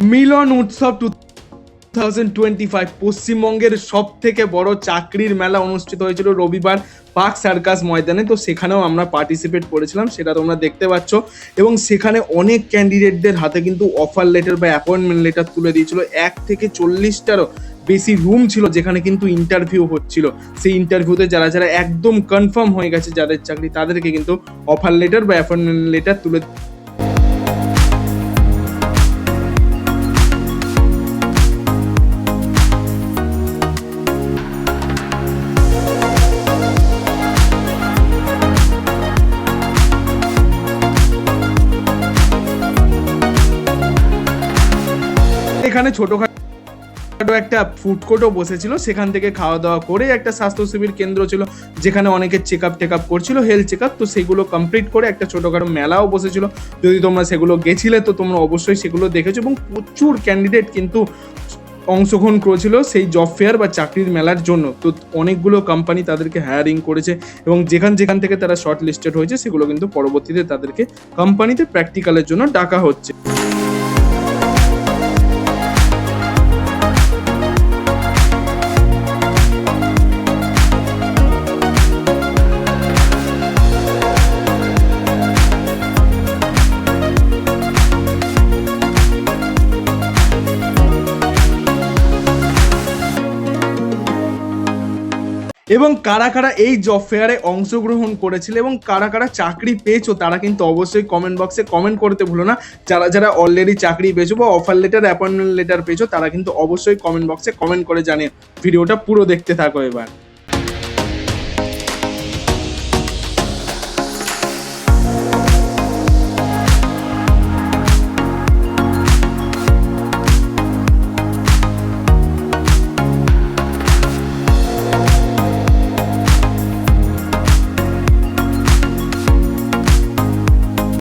মিলন উৎসব two thousand twenty five পশ্চিমবঙ্গের সব থেকে বড় চাকরির মেলা অনুষ্ঠিত হয়েছিল রবিবার পার্ক সার্কাস ময়দানে। তো সেখানেও আমরা পার্টিসিপেট করেছিলাম, সেটা তোমরা দেখতে পাচ্ছ। এবং সেখানে অনেক ক্যান্ডিডেটদের হাতে কিন্তু অফার লেটার বা অ্যাপয়েন্টমেন্ট লেটার তুলে দিয়েছিল। এক থেকে চল্লিশটারও বেশি রুম ছিল যেখানে কিন্তু ইন্টারভিউ হচ্ছিল। সেই ইন্টারভিউতে যারা যারা একদম কনফার্ম হয়ে গেছে যাদের চাকরি, তাদেরকে কিন্তু অফার লেটার বা অ্যাপয়েন্টমেন্ট লেটার তুলে এখানে ছোটখাটো একটা ফুড কোর্টও বসেছিল। সেখান থেকে খাওয়া দাওয়া করে একটা স্বাস্থ্য শিবির কেন্দ্র ছিল, যেখানে অনেকে চেক আপ টেক আপ করছিল হেলথ চেক আপ তো সেগুলো কমপ্লিট করে একটা ছোটখাটো মেলাও বসেছিল। যদি তোমরা সেগুলো গেছিলে, তো তোমরা অবশ্যই সেগুলো দেখেছ এবং প্রচুর ক্যান্ডিডেট কিন্তু অংশগ্রহণ করেছিল সেই জব ফেয়ার বা চাকরির মেলার জন্য। তো অনেকগুলো কোম্পানি তাদেরকে হায়ারিং করেছে এবং যেখান যেখান থেকে তারা শর্ট লিস্টেড হয়েছে, সেগুলো কিন্তু পরবর্তীতে তাদেরকে কোম্পানিতে প্র্যাকটিক্যালের জন্য ডাকা হচ্ছে। এবং কারা কারা এই জব ফেয়ারে অংশগ্রহণ করেছিল এবং কারা কারা চাকরি পেয়েছ তারা কিন্তু অবশ্যই কমেন্ট বক্সে কমেন্ট করতে ভুলো না। যারা যারা অলরেডি চাকরি পেয়েছ বা অফার লেটার অ্যাপয়েন্টমেন্ট লেটার পেয়েছ তারা কিন্তু অবশ্যই কমেন্ট বক্সে কমেন্ট করে জানে ভিডিওটা পুরো দেখতে থাকো এবার।